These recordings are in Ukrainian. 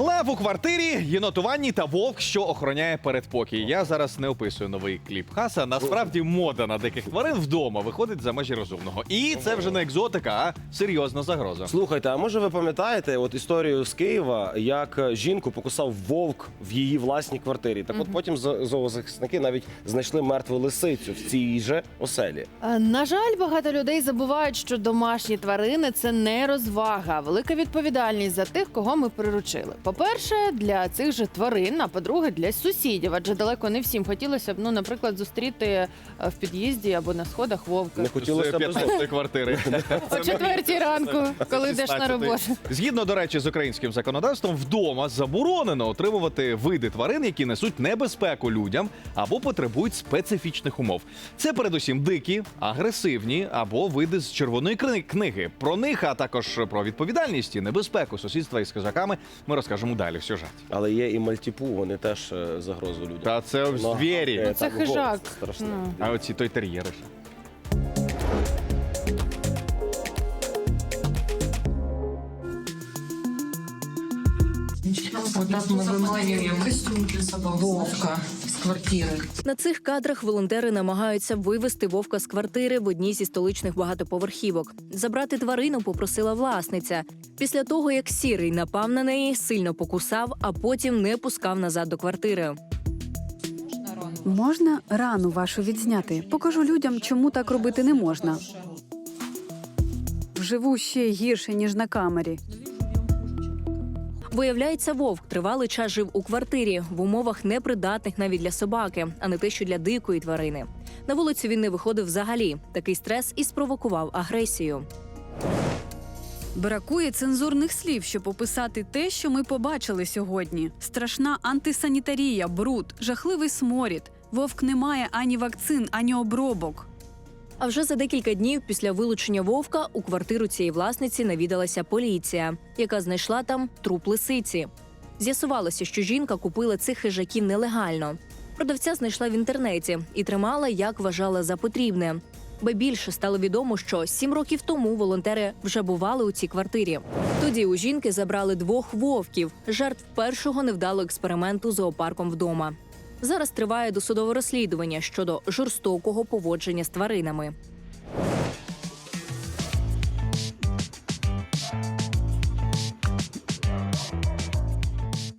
Лев у квартирі, єнот у ванні та вовк, що охороняє передпокій. Я зараз не описую новий кліп Хаса. Насправді мода на диких тварин вдома виходить за межі розумного. І це вже не екзотика, а серйозна загроза. Слухайте, а може ви пам'ятаєте от історію з Києва, як е, жінку покусав вовк в її власній квартирі? Так, от потім зо- зоозахисники навіть знайшли мертву лисицю в цій же оселі. Е, На жаль, багато людей забувають, що домашні тварини це не розвага, а велика відповідальність за тих, кого ми приручили. По-перше, для цих же тварин, а по-друге, для сусідів. Адже далеко не всім хотілося б, ну, наприклад, зустріти е, в під'їзді або на сходах вовка. Не хотілося б 15 квартири. О четвертій ранку, коли йдеш на роботу. Згідно, до речі, з українським законодавством, вдома заборонено отримувати види тварин, які несуть небезпеку людям або потребують специфічних умов. Це передусім дикі, агресивні або види з червоної кни- книги. Про них, а також про відповідальність і небезпеку сусідства із хижаками ми розкажемо далі в сюжеті. Але є і мальтіпу, вони теж е, загрозу людям. Та це Ну, звірі. е, Ну, це там хижак. страшний. Ну. А оці той тер'єри. Вот так мы выманиваем вовка квартири. На цих кадрах волонтери намагаються вивести вовка з квартири в одній зі столичних багатоповерхівок. Забрати тварину попросила власниця. Після того, як сірий напав на неї, сильно покусав, а потім не пускав назад до квартири. Можна рану вашу відзняти? Покажу людям, чому так робити не можна. Вживу ще гірше, ніж на камері. Виявляється, вовк тривалий час жив у квартирі в умовах непридатних навіть для собаки, а не те, що для дикої тварини. На вулицю він не виходив взагалі. Такий стрес і спровокував агресію. Бракує цензурних слів, щоб описати те, що ми побачили сьогодні: страшна антисанітарія, бруд, жахливий сморід. Вовк не має ані вакцин, ані обробок. А вже за декілька днів після вилучення вовка у квартиру цієї власниці навідалася поліція, яка знайшла там труп лисиці. З'ясувалося, що жінка купила цих хижаків нелегально. Продавця знайшла в інтернеті і тримала, як вважала за потрібне. Ба більше стало відомо, що сім років тому волонтери вже бували у цій квартирі. Тоді у жінки забрали двох вовків, жертв першого невдалого експерименту зоопарком вдома. Зараз триває досудове розслідування щодо жорстокого поводження з тваринами.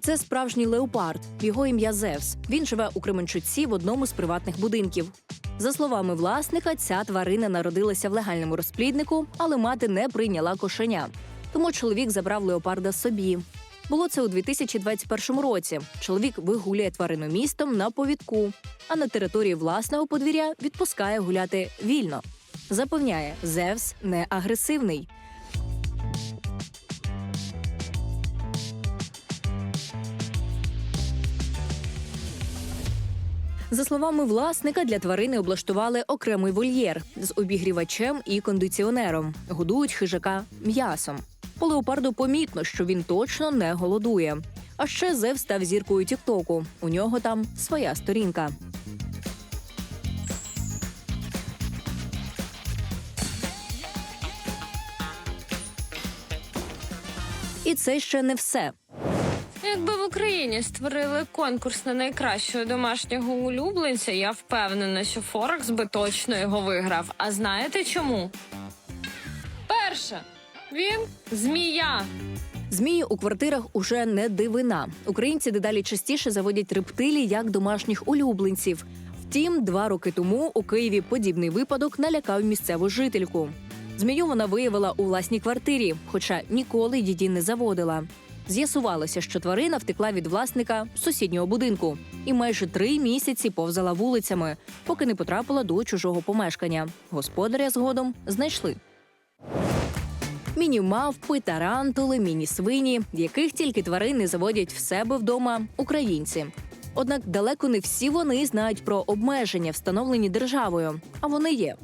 Це справжній леопард. Його ім'я Зевс. Він живе у Кременчуці в одному з приватних будинків. За словами власника, ця тварина народилася в легальному розпліднику, але мати не прийняла кошеня. Тому чоловік забрав леопарда собі. Було це у 2021 році. Чоловік вигулює тварину містом на повідку, а на території власного подвір'я відпускає гуляти вільно. Запевняє, Зевс не агресивний. За словами власника, для тварини облаштували окремий вольєр з обігрівачем і кондиціонером. Годують хижака м'ясом. По леопарду помітно, що він точно не голодує. А ще Зев став зіркою Тіктоку. У нього там своя сторінка. І це ще не все. Якби в Україні створили конкурс на найкращого домашнього улюбленця, я впевнена, що Форекс би точно його виграв. А знаєте чому? Перше, він змія. Змії у квартирах уже не дивина. Українці дедалі частіше заводять рептилій як домашніх улюбленців. Втім, два роки тому у Києві подібний випадок налякав місцеву жительку. Змію вона виявила у власній квартирі, хоча ніколи її не заводила. З'ясувалося, що тварина втекла від власника сусіднього будинку і майже три місяці повзала вулицями, поки не потрапила до чужого помешкання. Господаря згодом знайшли. Міні-мавпи, тарантули, міні-свині, яких тільки тварини заводять в себе вдома українці. Однак далеко не всі вони знають про обмеження, встановлені державою. А вони є.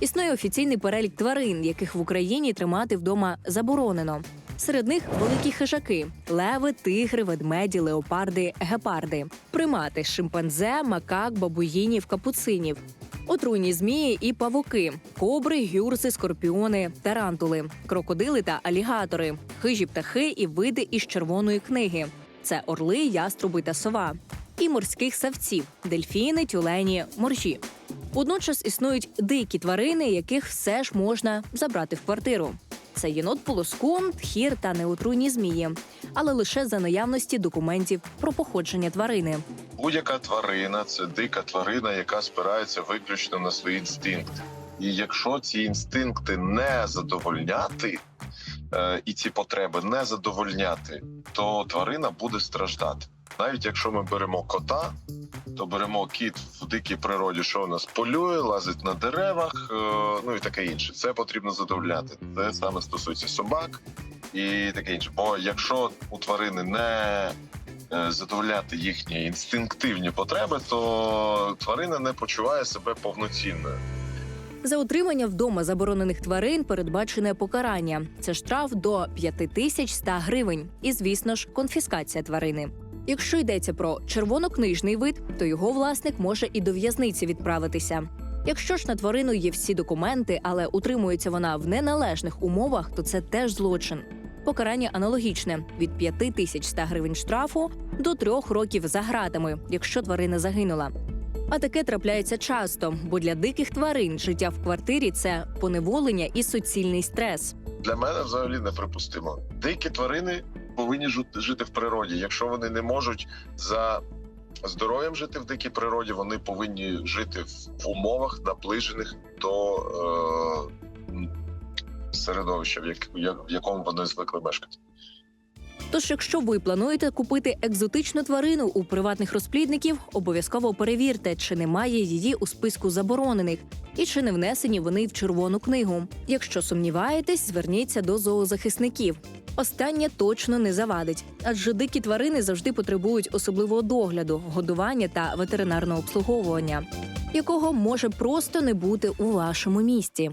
Існує офіційний перелік тварин, яких в Україні тримати вдома заборонено. Серед них великі хижаки: леви, тигри, ведмеді, леопарди, гепарди, примати, шимпанзе, макак, бабуїнів, капуцинів. Отруйні змії і павуки, кобри, гюрзи, скорпіони, тарантули, крокодили та алігатори, хижі птахи і види із червоної книги, це орли, яструби та сова, і морських савців дельфіни, тюлені, моржі. Водночас існують дикі тварини, яких все ж можна забрати в квартиру. Це єнот полоскун, тхір та неотруйні змії, але лише за наявності документів про походження тварини. Будь-яка тварина це дика тварина, яка спирається виключно на свої інстинкти. І якщо ці інстинкти не задовольняти, е, і ці потреби не задовольняти, то тварина буде страждати. Навіть якщо ми беремо кота, то беремо кіт в дикій природі, що у нас полює, лазить на деревах, е, ну і таке інше. Це потрібно задовольняти. Це саме стосується собак і таке інше. Бо якщо у тварини не задовольняти їхні інстинктивні потреби, то тварина не почуває себе повноцінною. За утримання вдома заборонених тварин передбачене покарання. Це штраф до 5100 гривень. І, звісно ж, конфіскація тварини. Якщо йдеться про червонокнижний вид, то його власник може і до в'язниці відправитися. Якщо ж на тварину є всі документи, але утримується вона в неналежних умовах, то це теж злочин. Покарання аналогічне від 5100 гривень штрафу до трьох років за гратами, якщо тварина загинула. А таке трапляється часто, бо для диких тварин життя в квартирі це поневолення і суцільний стрес. Для мене взагалі неприпустимо. Дикі тварини повинні жити в природі. Якщо вони не можуть за здоров'ям жити в дикій природі, вони повинні жити в умовах, наближених до е, середовища, в, як- в якому вони звикли мешкати. Тож, якщо ви плануєте купити екзотичну тварину у приватних розплідників, обов'язково перевірте, чи немає її у списку заборонених і чи не внесені вони в червону книгу. Якщо сумніваєтесь, зверніться до зоозахисників. Останнє точно не завадить, адже дикі тварини завжди потребують особливого догляду, годування та ветеринарного обслуговування, якого може просто не бути у вашому місті.